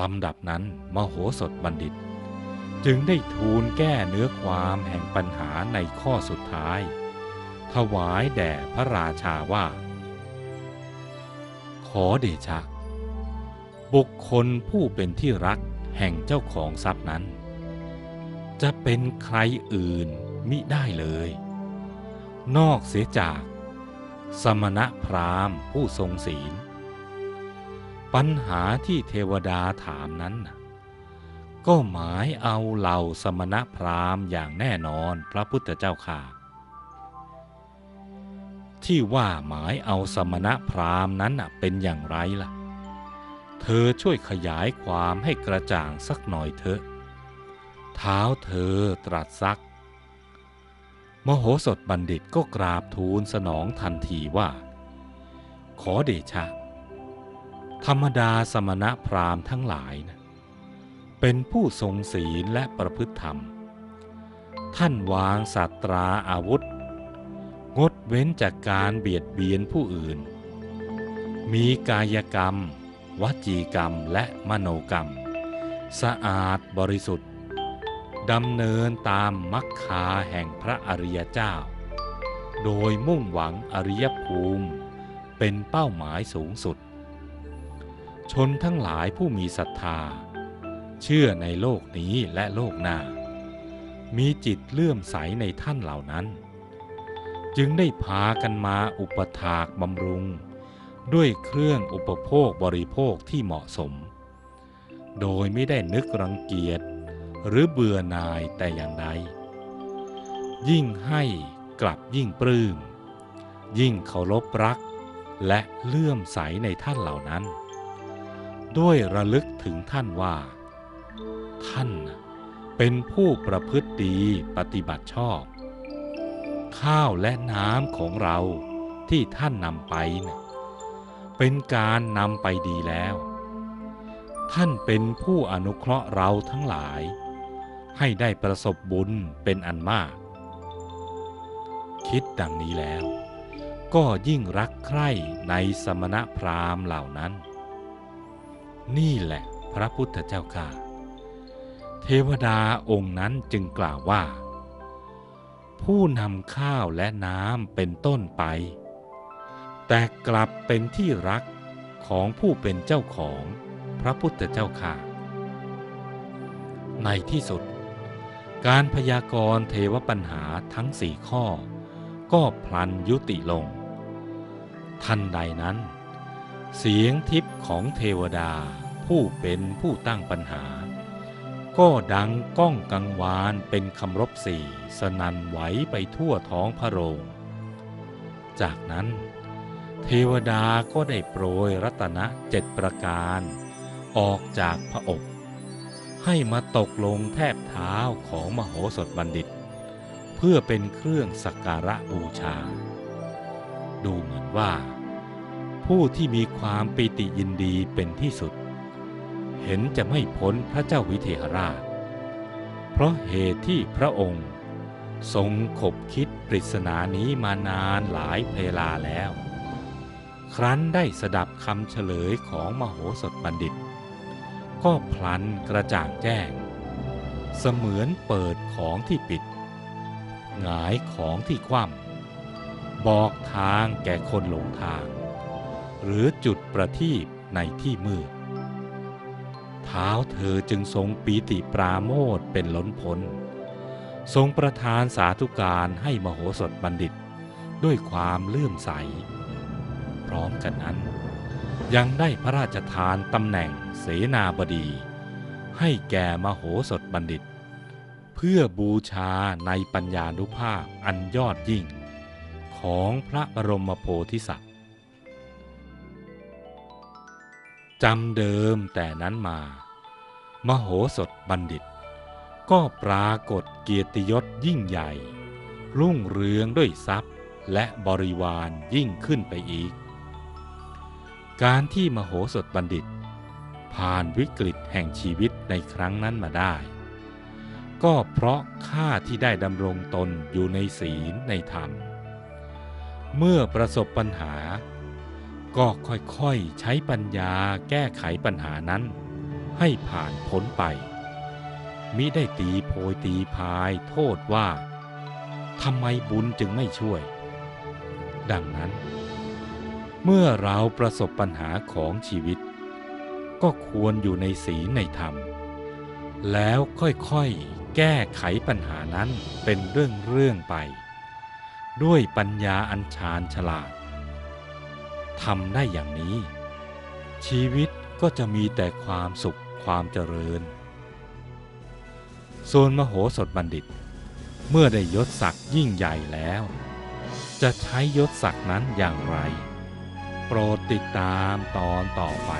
ลำดับนั้นมโหสถบัณฑิต จึงได้ทูลแก้เนื้อความแห่งปัญหาในข้อสุดท้าย ถวายแด่พระราชาว่า ขอเดชะ บุคคลผู้เป็นที่รักแห่งเจ้าของทรัพย์นั้น จะเป็นใครอื่นมิได้เลย นอกเสียจาก สมณะพราหมณ์ผู้ทรงศีล ปัญหาที่เทวดาถามนั้นนะก็หมายเอาเหล่าสมณพราหมณ์อย่างแน่นอนพระพุทธเจ้าค่ะ ที่ว่าหมายเอาสมณพราหมณ์นั้นเป็นอย่างไรล่ะ เธอช่วยขยายความให้กระจ่างสักหน่อยเถอะ เท้าเธอตรัสซัก มโหสถบัณฑิตก็กราบทูลสนองทันทีว่า ขอเดชะ ธรรมดาสมณะพราหมณ์ทั้งหลายนะเป็นผู้ทรงศีลและประพฤติธรรม ท่านวางสัตราอาวุธ งดเว้นจากการเบียดเบียนผู้อื่น มีกายกรรม วจีกรรมและมโนกรรม สะอาดบริสุทธิ์ดำเนินตามมรรคาแห่งพระอริยเจ้า โดยมุ่งหวังอริยภูมิเป็นเป้าหมายสูงสุด ชนทั้งหลายผู้มีศรัทธา เชื่อในโลกนี้และโลกหน้า มีจิตเลื่อมใสในท่านเหล่านั้น จึงได้พากันมาอุปถากบำรุง ด้วยเครื่องอุปโภคบริโภคที่เหมาะสม โดยไม่ได้นึกรังเกียจหรือเบื่อหน่ายแต่อย่างใดยิ่งให้กลับยิ่งปลื้มยิ่งเคารพรักและเลื่อมใสในท่านเหล่านั้น ด้วยระลึกถึงท่านว่า ท่านเป็นผู้ประพฤติดีปฏิบัติชอบ ข้าวและน้ำของเราที่ท่านนำไปนะเป็นการนำไปดีแล้ว ท่านเป็นผู้อนุเคราะห์เราทั้งหลาย ให้ได้ประสบบุญเป็นอันมาก คิดดังนี้แล้ว ก็ยิ่งรักใคร่ในสมณพราหมณ์เหล่านั้น นี่แหละพระพุทธเจ้าค่ะ เทวดาองค์นั้นจึงกล่าวว่า ผู้นำข้าวและน้ำเป็นต้นไป แต่กลับเป็นที่รักของผู้เป็นเจ้าของพระพุทธเจ้าค่ะ ในที่สุด การพยากรณ์เทวปัญหาทั้งสี่ข้อ ก็พลันยุติลง ทันใดนั้น เสียงทิพย์ของเทวดาผู้เป็นผู้ตั้งปัญหา ก็ดังก้องกังวานเป็นคำรบสี่สนันไหวไปทั่วท้องพระโรง จากนั้น เทวดาก็ได้โปรยรัตนะเจ็ดประการ ออกจากพระอบให้มาตกลงแทบเท้าของมโหสถบัณฑิต เพื่อเป็นเครื่องสักการะบูชา ดูเหมือนว่า ผู้ที่มีความปิติยินดีเป็นที่สุด เห็นจะไม่พ้นพระเจ้าวิเทหราช เพราะเหตุที่พระองค์ทรงขบคิดปริศนานี้มานานหลายเวลาแล้ว ครั้นได้สดับคำเฉลยของมโหสถบัณฑิต ก็พลันกระจ่างแจ้ง เสมือนเปิดของที่ปิด หงายของที่คว่ำบอกทางแก่คนหลงทาง หรือจุดประทีปในที่มืด เท้าเธอจึงทรงปีติปราโมทเป็นล้นพ้น ทรงประทานสาธุการให้มโหสถบัณฑิตด้วยความเลื่อมใส พร้อมกันนั้น ยังได้พระราชทานตำแหน่งเสนาบดี ให้แก่มโหสถบัณฑิต เพื่อบูชาในปัญญานุภาพอันยอดยิ่งของพระบรมโพธิสัตว จำเดิมแต่นั้นมา มโหสถบัณฑิต ก็ปรากฏเกียรติยศยิ่งใหญ่ รุ่งเรืองด้วยทรัพย์และบริวารยิ่งขึ้นไปอีก การที่มโหสถบัณฑิต ผ่านวิกฤตแห่งชีวิตในครั้งนั้นมาได้ ก็เพราะข้าที่ได้ดำรงตนอยู่ในศีลในธรรม เมื่อประสบปัญหา ก็ค่อยๆใช้ปัญญาแก้ไขปัญหานั้น ให้ผ่านพ้นไป มิได้ตีโพยตีพายโทษว่าทำไมบุญจึงไม่ช่วย ดังนั้น เมื่อเราประสบปัญหาของชีวิต ก็ควรอยู่ในศีลในธรรม แล้วค่อยๆแก้ไขปัญหานั้นเป็นเรื่องๆไป ด้วยปัญญาอัญชาญฉลาด ทำได้อย่างนี้ ชีวิตก็จะมีแต่ความสุขความเจริญ ส่วนมโหสถบัณฑิต เมื่อได้ยศศักดิ์ยิ่งใหญ่แล้ว จะใช้ยศศักดิ์นั้นอย่างไร โปรดติดตามตอนต่อไป